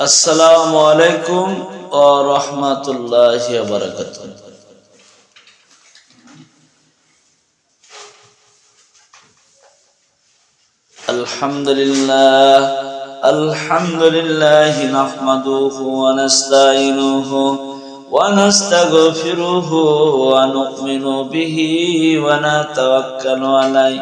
আসসালামু আলাইকুম ও রহমতুল্লাহ বারকাত الحمد لله الحمد لله نحمده ونستعينه ونستغفره ونؤمن به ونتوكل عليه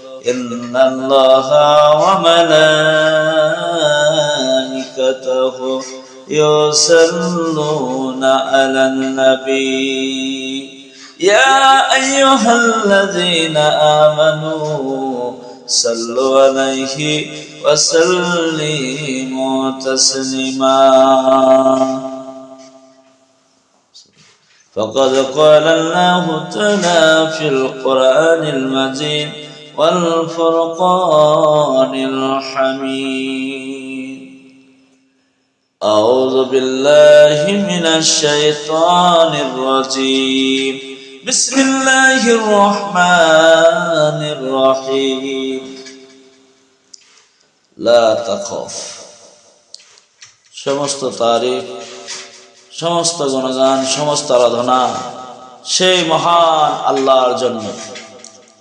إن الله وملائكته يصلون على النبي يا أيها الذين آمنوا صلوا عليه وسلموا تسليما. فقد قال الله تعالى في القرآن المجيد والفرقان الحميد أعوذ بالله من الشيطان الرجيم بسم الله الرحمن الرحيم لا تخف সমস্ত তারিখ সমস্ত গুণগান সমস্ত আরাধনা সেই মহান আল্লাহর জন্য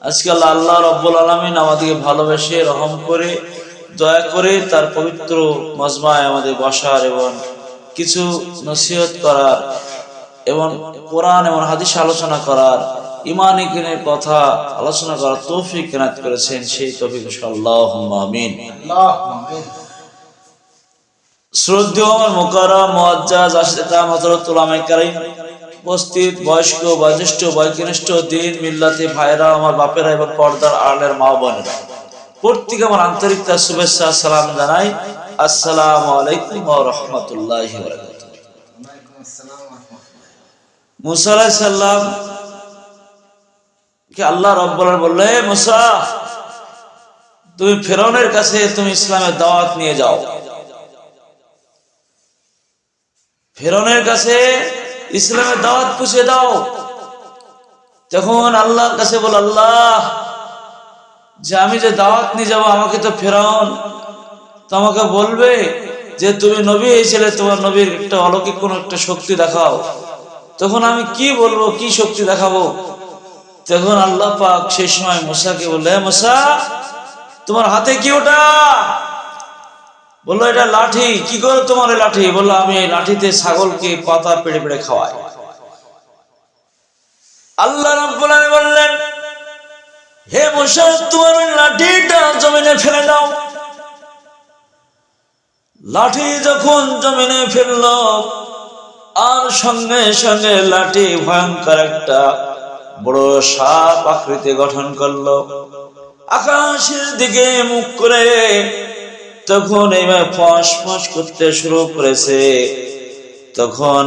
আজকে আল্লাহ রব্বুল আলমিন আমাদেরকে ভালোবেসে, রহম করে, দয়া করে তার পবিত্র মজমায় আমাদের বসার এবং কিছু নসিহত করার এবং কোরআন এবং হাদিস আলোচনা করার ইমান ইকিনের কথা আলোচনা করার তৌফিক কেনাত করেছেন। সেই তৌফিক আল্লাহ আমিন। শ্রদ্ধেয় আমার মোকারম মুআজ্জাজ আশিকা হযরতুল উলামায়ে কারীম উপস্থিত বয়স্ক, বয়োজ্যেষ্ঠ বয়কনিষ্ঠ দিন মিল্লাতে ভাইরা আমার বাপেরা এবং পর্দার আড়ালের মা বোনেরা। প্রত্যেকে আমার আন্তরিক তার শুভেচ্ছা, সালাম জানাই। আসসালামু আলাইকুম রাহমাতুল্লাহি ওয়া বারাকাতুহু। মুসা আলাইহিস সালাম কে আল্লাহ রব্বুল বললে মুসা, তুমি ফেরাউনের কাছে তুমি ইসলামের দাওয়াত নিয়ে যাও। ফেরনের কাছে ইসলামের দাওয়াত পুষে দাও। তখন আল্লাহর কাছে বল, আল্লাহ, যে আমি যে দাওয়াত নিয়ে যাব আমাকে তো ফেরাউন তো আমাকে বলবে যে তুমি নবী হয়েছিলে, তোমার নবীর একটা অলৌকিক কোন একটা শক্তি দেখাও। তখন আমি কি বলব, কি শক্তি দেখাবো? তখন আল্লাহ পাক সেই সময় মুসাকে বললে "হে মুসা, তোমার হাতে কি ওটা? বলল, এটা লাঠি। কি করে তোমার লাঠি? বলল, আমি লাঠিতে ছাগলকে পাতা পেড়ে পেড়ে খাওয়াই। আল্লাহ বললেন, হে মুসা তোমার লাঠিটা জমিনে ফেলে দাও। লাঠি যখন জমিনে ফেলল, আর সঙ্গে সঙ্গে লাঠি ভয়ঙ্কর একটা বড় সাপ আকৃতি গঠন করল। আকাশের দিকে মুখ করে তখন এইভাবে ফস ফস করতে শুরু করেছে। তখন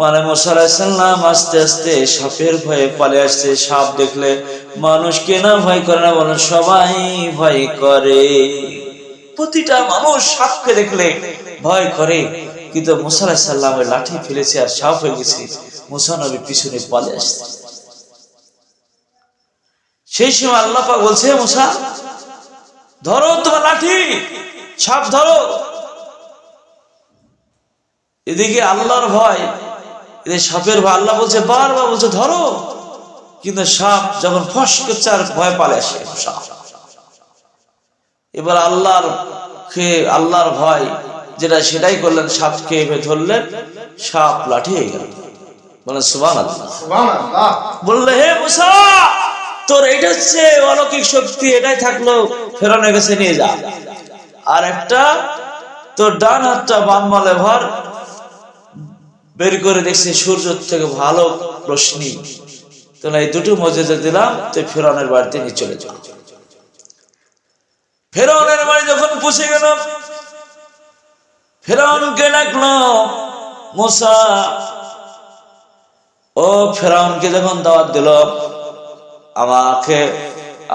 মানে মোসাল্লাম আস্তে আস্তে সাপের ভয়ে পালে আসছে। সাপ দেখলে মানুষ কেনা ভয় করে না বলেন সবাই ভয় করে। প্রতিটা মানুষ সাপকে দেখলে ভয় করে। কিন্তু মুসাল্লাম ওই লাঠি ফেলেছে আর সাপ হয়ে গেছে। মুসানবী পিছনে পালে আসছে। সেই সময় আল্লাহ পাক বলছে, মুসা ধরো তোমার লাঠি সাপ ধরো। এদিকে আল্লাহর ভয় এদিকে সাপের ভয়। আল্লাহ বলছে বারবার বলছে ধরো। কিন্তু সাপ যখন ফস করছে আর ভয় পালে আসে সাপ এবার আল্লাহর খেয়ে আল্লাহর ভয় যেটা সেটাই করলেন সাপকে এভাবে ধরলেন সাপ লাঠি হয়ে গেল। বলে সুবান বললে হে মুসা! তোর এটা হচ্ছে অলৌকিক শক্তি, এটাই থাকল ফেরানোর কাছে নিয়ে যা। আর একটা, তোর ডান হাতটা বাম মলে ভর, বের করে দেখছি সূর্য থেকে ভালো রশ্মি। এই দুটো মজেদা দিলাম তো ফেরানোর বাড়িতে নিয়ে চলে ফেরাউনের বাড়ি যখন পৌঁছে গেল, ফেরাউনকে ডাকলো, মুসা, ও ফেরাউনকে যখন দাওয়াত দিল আমাকে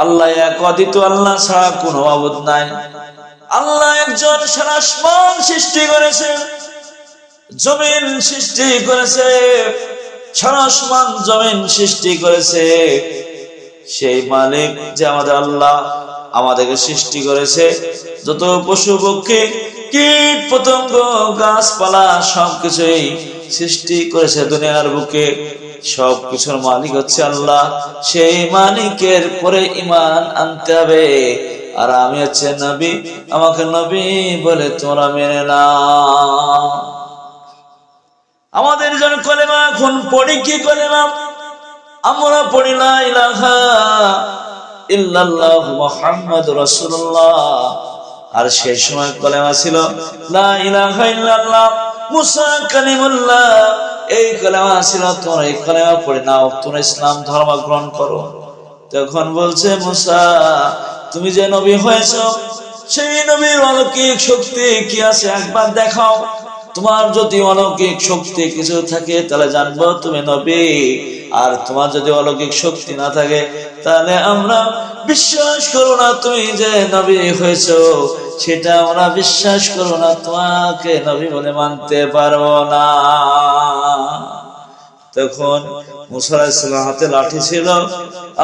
আল্লাহ এক অদিত আল্লাহ ছাড়া কোনো অবদ নাই। আল্লাহ একজন সারাসমান সৃষ্টি করেছে, জমিন সৃষ্টি করেছে সারাসমান জমিন সৃষ্টি করেছে। সেই মালিক যে আমাদের আল্লাহ আমাদেরকে সৃষ্টি করেছে। যত পশু, পক্ষী, কীট, পতঙ্গ, গাছপালা, সবকিছুই সৃষ্টি করেছে দুনিয়ার বুকে। সব কিছুর মালিক হচ্ছে আল্লাহ। সেই মালিকের পরে ইমান আনতে হবে। আর আমি হচ্ছে নবী। আমাকে নবী বলে তোমরা মেনে না আমাদের জন কলেমা এখন পড়ি কি কলেমা? আমরা পড়ি না ইলাহা ইল্লাল্লাহ মুহাম্মদ রাসূলুল্লাহ। আর সেই সময় কলেমা ছিল, লা ইলাহা ইল্লাল্লাহ, মুসা কালিমুল্লাহ। এই কলেমা ছিল, তোমরা এই কলেমা পড়ে নাও, তোমরা ইসলাম ধর্ম গ্রহণ করো। তখন বলছে মুসা, তুমি যে নবী হয়েছ, সেই নবীর অলৌকিক শক্তি কি আছে একবার দেখাও। তোমার যদি অলৌকিক শক্তি কিছু থাকে, তাহলে জানব তুমি নবী। আর তোমার যদি অলৌকিক শক্তি না থাকে, তাহলে আমরা বিশ্বাস করো না তুমি যে নবী হয়েছ। সেটা আমরা বিশ্বাস করো না, তোমাকে নবী বলে মানতে পারব না। তখন মুসাল্লাহ হাতে লাঠি ছিল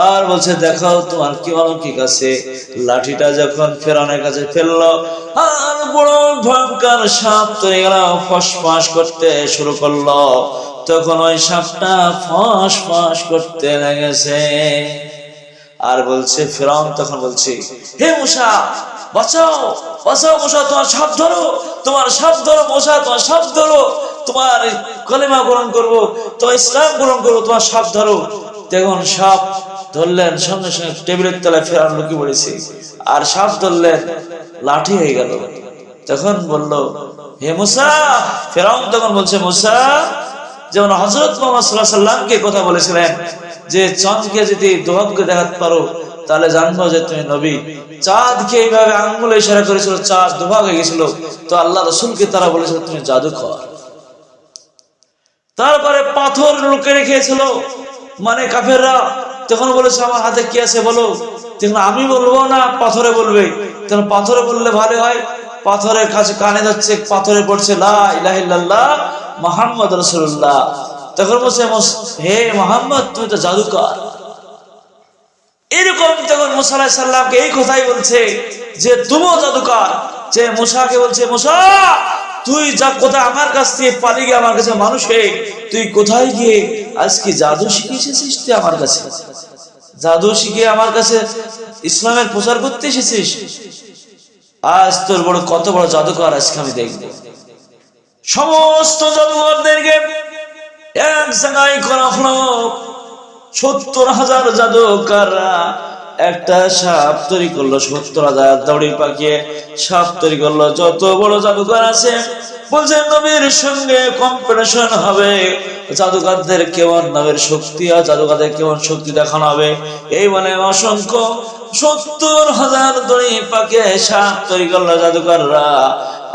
আর বলছে দেখাও তোমার কি অলৌকিক আছে? লাঠিটা যখন ফেরানোর কাছে ফেলল, আর বড় ভয়ঙ্কর সাপ তৈরি গেল ফস ফাঁস করতে শুরু করল। তখন ওই সাপটা ফস ফাঁস করতে লেগেছে। আর বলছে, ফেরাউন তখন বলছে, হে মুসা, বাঁচাও বাঁচাও মশা তোমার সাপ ধরো, তোমার সাপ ধরো মশা তোমার সাপ ধরো। তোমার কলেমা গ্রহণ করব, তোমার ইসলাম গ্রহণ করব, তোমার সাপ ধরো। তখন সাপ ধরলেন, সঙ্গে সঙ্গে টেবিলের তলায় ফেরান লুকিয়ে পড়েছে আর সাপ ধরলেন, লাঠি হয়ে গেল। তখন বলল, হে মুসা, ফেরাউন তখন বলছে, মুসা, যেমন হজরত মোহাম্মদ সাল্লামকে কথা বলেছিলেন, যে চাঁদকে যদি দোহাবকে দেখাতে পারো, তাহলে জানব যে তুমি নবী। চাঁদকে এইভাবে আঙ্গুলে ইশারা করেছিল, চাঁদ দুভাগ হয়ে গেছিল। তো আল্লাহ রসুলকে তারা বলেছিল, তুমি জাদুকর। তারপরে পাথর লুকে রেখেছিল। মানে কাফেররা তখন বলেছে, আমার হাতে কি আছে বলো? তখন আমি বলব না, পাথরে বলবে। তখন পাথরে বললে ভালো হয়। পাথরের কাছে কানে যাচ্ছে, পাথরে পড়ছে, লা মোহাম্মদ রসুল্লাহ তখন বলছে হে মোহাম্মদ, তুমি তো জাদুকর। এরকম তখন মুসা সাল্লামকে এই কথাই বলছে যে, তুমিও জাদুকর। যে মুসাকে বলছে, মুসা তুই যা কোথায় আমার কাছ থেকে পালিয়ে গিয়ে আমার কাছে মানুষ হয়ে তুই কোথায় গিয়ে আজকে জাদু শিখে তুই আমার কাছে? জাদু শিখে আমার কাছে ইসলামের প্রচার করতে এসেছিস? আজ তোর বড় কত বড় জাদুকর আজকে আমি দেখব। সমস্ত জাদুকরদেরকে এক জায়গায় করা হলো। সত্তর হাজার জাদুকাররা একটা সাপ তৈরি করল সত্তর হাজার দড়ি পাকিয়ে সাপ তৈরি করল যত বড় জাদুকর আছে। বলছে, নবীর সঙ্গে কম্পিটিশন হবে। কেমন নবীর শক্তি আর জাদুকারদের কেমন শক্তি দেখানো হবে? এই বলে অসংখ্য সত্তর হাজার দড়ি পাকে সাপ তৈরি করল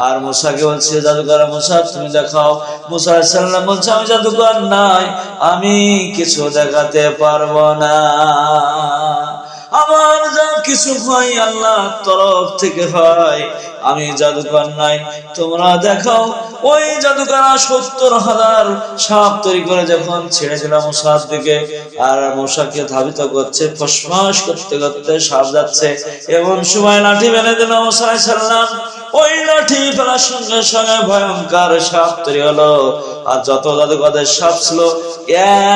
আর মুসাকে বলছে জাদুকর মুসা, তুমি দেখাও। মুসা সাল্লাম বলছে, আমি জাদুকর নাই, আমি কিছু দেখাতে পারব না। আমার যা কিছু হয় আল্লাহ তরফ থেকে হয়। আমি জাদুকর নাই। তোমরা দেখাও, ওই জাদুকরা সত্তর হাজার সাপ তৈরি করে যখন ছেড়ে মশার দিকে, আর মশাকে ধাবিত করছে, ফসফাস করতে করতে সাপ যাচ্ছে, এবং সময় লাঠি মেনে দিল মশাই সাল্লাম ওই লাঠি ফেলার সঙ্গে সঙ্গে ভয়ঙ্কর সাপ তৈরি হলো। আর যত জাদুকরদের সাপ ছিল,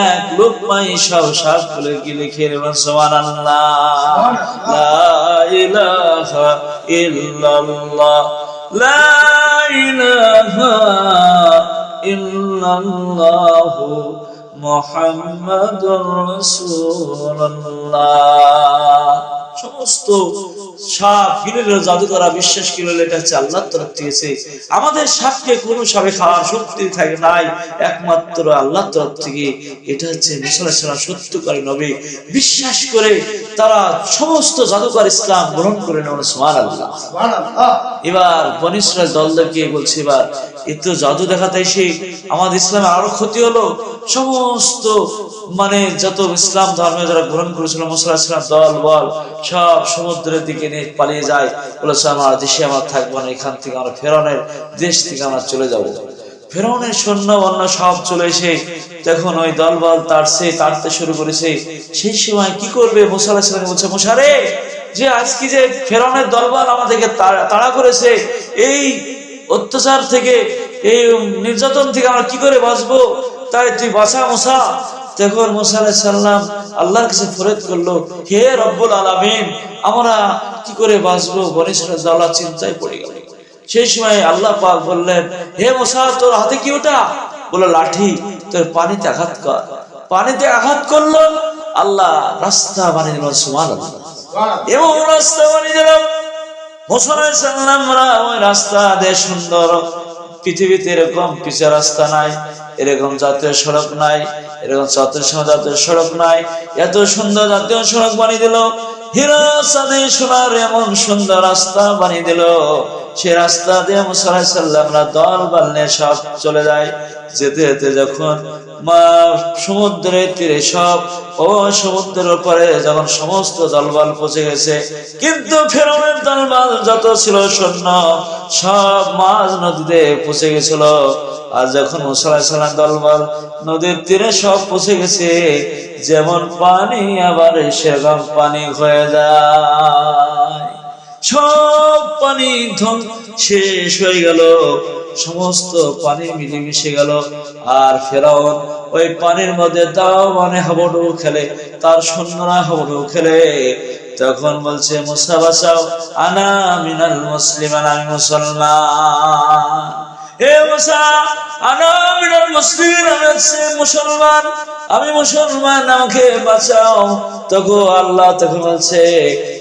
এক লোকমাই সব সাপগুলো কি লিখে নিলেন সমান সমস্ত সাপ গিলের জাদু করা বিশ্বাস কি হলো এটা হচ্ছে আল্লাহর তরফ থেকে আমাদের সাপকে কোনো সাপে খাওয়ার শক্তি থাকে নাই একমাত্র আল্লাহর তরফ থেকে। এটা হচ্ছে মুসলাম সত্য করে নবী। বিশ্বাস করে তারা সমস্ত জাদুকর ইসলাম গ্রহণ করে নেন সুমান আল্লাহ এবার বনিসরা দলদেরকে বলছে এবার এত জাদু দেখাতে এসে আমাদের ইসলামে আরও ক্ষতি হলো। সমস্ত মানে যত ইসলাম ধর্মে যারা গ্রহণ করেছিল মুসলা ইসলাম দল, বল, সব সমুদ্রের দিকে নিয়ে পালিয়ে যায়। বলেছে আমার দেশে আমার থাকব না, এখান থেকে আমরা ফেরনের দেশ থেকে আমরা চলে যাব। ফেরাউনের সৈন্য বন্য সব চলে এসে তখন ওই দলবল তাড়ছে, তাড়তে শুরু করেছে। সেই সময় কি করবে? মুসা আলাহিসাল্লাম বলছে মুসারে যে আজকে যে ফেরাউনের দলবল আমাদেরকে তাড়া করেছে, এই অত্যাচার থেকে, এই নির্যাতন থেকে আমরা কি করে বাঁচবো? তাই তুই বাঁচা মুসা। তখন মুসা আলাহিসাল্লাম আল্লাহর কাছে ফরিয়াদ করল, হে রব্বুল আলামিন, আমরা কি করে বাঁচবো? বনিসরা দলা চিন্তায় পড়ে গেল। সেই সময় আল্লাহ পাক বললেন, হে মোসা, তোর হাতে কি ওটা? বলল লাঠি, তোর পানিতে আঘাত কর। পানিতে আঘাত করল, আল্লাহ রাস্তা বানিয়ে দিল সুমান এবং রাস্তা বানিয়ে দিল মুসলামরা ওই রাস্তা দিয়ে সুন্দর পৃথিবীতে এরকম পিচা রাস্তা নাই, এরকম জাতীয় সড়ক নাই, এরকম জাতীয় জাতীয় সড়ক নাই। এত সুন্দর জাতীয় সড়ক বানিয়ে দিল। হিরা সাদে সোনার এমন সুন্দর রাস্তা বানিয়ে দিল। সে রাস্তা দিয়ে মুসাল্লামরা দল বালনে সব চলে যায়। যেতে যেতে যখন সমুদ্রের তীরে সব, ও সমুদ্রের উপরে যখন সমস্ত দলবল পৌঁছে গেছে, কিন্তু ফেরনের দলবল যত ছিল সৈন্য, সব মাঝ নদীতে পচে গেছিল। আর যখন মুসাল্লাম দলবল নদীর তীরে সব পচে গেছে, যেমন পানি আবার সেরকম পানি হয়ে যায়। সব পানি ধন শেষ হয়ে গেল। সমস্ত পানি মিলে মিশে গেল। আর ফেরাউন ওই পানির মধ্যে তাও মানে হাবুডু খেলে, তার সৈন্যরা হাবুডু খেলে। তখন বলছে, মুসা আনা মিনাল আনা মুসলিম হচ্ছে মুসলমান। আমি মুসলমান, আমাকে বাঁচাও। তখন আল্লাহ তখন বলছে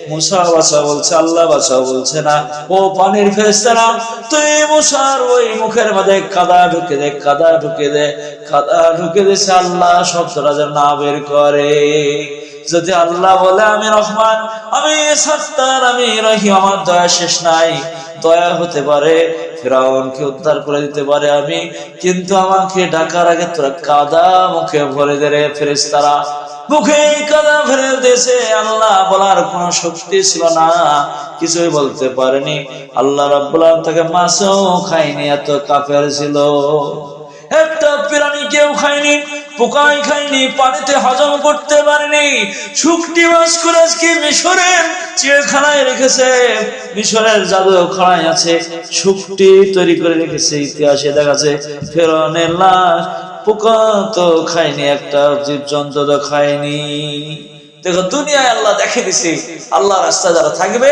মুসা বাঁচা বলছে, আল্লাহ বাঁচাও বলছে না। ও পানির ফেরেস্তারা তুই মুসার ওই মুখের মধ্যে কাদা ঢুকে দে, কাদা ঢুকে দে, কাদা ঢুকে দিছে আল্লাহ শব্দটা যেন না বের করে। যদি আল্লাহ বলে, আমি রহমান, আমি সত্তার, আমি রহিম, আমার দয়া শেষ নাই, দয়া হতে পারে, ফেরাউনকে উদ্ধার করে দিতে পারে আমি, কিন্তু আমাকে ডাকার আগে তোরা কাদা মুখে ভরে দে রে ফেরেস্তারা মুখে কাদা ফেলে দিয়েছে। আল্লাহ বলার কোনো শক্তি ছিল না। কিছুই বলতে পারেনি। আল্লাহ রাব্বুল তাকে মাছও খায়নি, এত কাফের ছিল। একটা প্রাণী কেউ খায়নি, পোকাই খায়নি, পানিতে হজম করতে পারেনি। শুকটি মাছ করে আজকে মিশরের চিড়খানায় রেখেছে। মিশরের জাদু জাদুখানায় আছে। শুকটি তৈরি করে রেখেছে, ইতিহাসে দেখাছে ফেরনের লাশ পোকা তো খায়নি, একটা জীবজন্তু তো খায়নি। দেখো, দুনিয়ায় আল্লাহ দেখে দিছি, আল্লাহ রাস্তা যারা থাকবে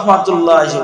রাহমাতুল্লাহি